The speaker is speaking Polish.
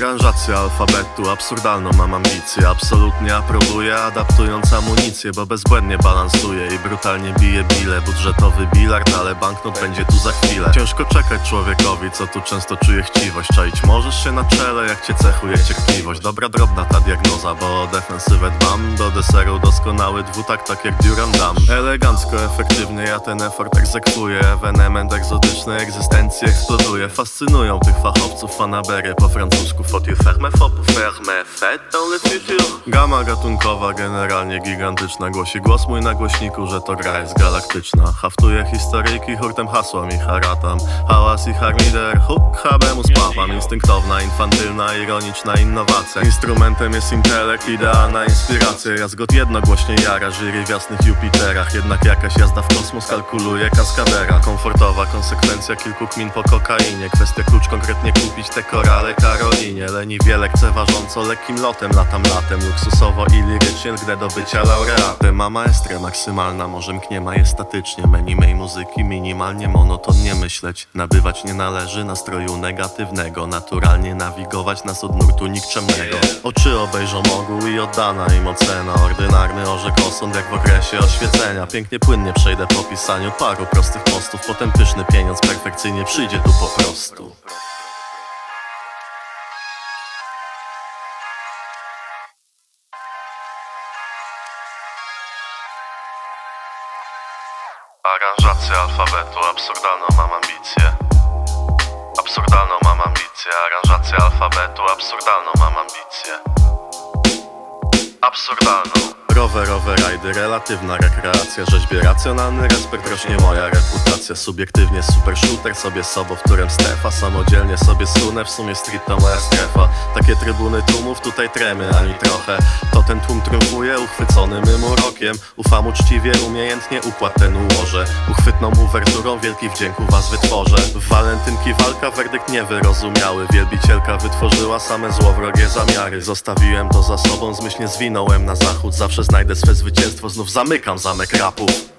Aranżacja alfabetu, absurdalną mam ambicję Absolutnie aprobuję, adaptując amunicję Bo bezbłędnie balansuję i brutalnie bije bile. Budżetowy bilard, ale banknot będzie tu za chwilę. Ciężko czekać człowiekowi, co tu często czuje chciwość. Czaić możesz się na czele, jak cię cechuje cierpliwość. Dobra, drobna ta diagnoza, bo o defensywę dbam Do deseru. Doskonały dwutak, tak jak Duran Dam. Elegancko, efektywnie ja ten effort egzekwuję. Ewenement egzotyczny, egzystencję eksploduje Fascynują tych fachowców fanabery po francusku Faut-tu faire ma frappe pour faire ma fête dans le futur Gama gatunkowa, generalnie gigantyczna Głosi głos mój na głośniku, że to gra jest galaktyczna. Haftuję historyjki, hurtem hasła mi haratam. Hałas i harmider, huk, habemus papam Instynktowna, infantylna, ironiczna innowacja. Instrumentem jest intelekt, idealna inspiracja. Jazgot jednogłośnie jara, jury w jasnych Jupiterach. Jednak jakaś jazda w kosmos kalkuluje kaskadera. Komfortowa konsekwencja kilku kmin po kokainie. Kwestia klucz konkretnie kupić te korale Karolinie. Leniwie lekceważąco lekkim lotem latam latem Luksusowo i lirycznie gdy do bycia laureatem Ma maestrę maksymalna, może mknie majestatycznie Menu mej muzyki minimalnie monotonnie myśleć Nabywać nie należy nastroju negatywnego Naturalnie nawigować nas od nurtu nikczemnego. Oczy obejrzą ogół i oddana im ocena Ordynarny orzek osąd jak w okresie oświecenia. Pięknie płynnie przejdę po pisaniu paru prostych postów Potem pyszny pieniądz perfekcyjnie przyjdzie tu po prostu Aranżacja alfabetu, absurdalną mam ambicję Absurdalną mam ambicję, aranżacja alfabetu, absurdalną mam ambicję Absurdalną Rowerowe rajdy, relatywna rekreacja Rzeźbie racjonalny respekt, rośnie moja reputacja. Subiektywnie super shooter, sobie sobą, w którym strefa Samodzielnie sobie sunę, w sumie street to moja strefa. Takie trybuny tłumów, tutaj tremy ani trochę. To ten tłum triumfuje, uchwycony mym urokiem. Ufam uczciwie, umiejętnie układ ten ułożę. Uchwytną uwerturą wielki wdzięku was wytworzę walentynki walka, werdykt niewyrozumiały. Wielbicielka wytworzyła same złowrogie zamiary. Zostawiłem to za sobą, zmyślnie zwinąłem na zachód. Zawsze znajdę swe zwycięstwo, znów zamykam zamek rapów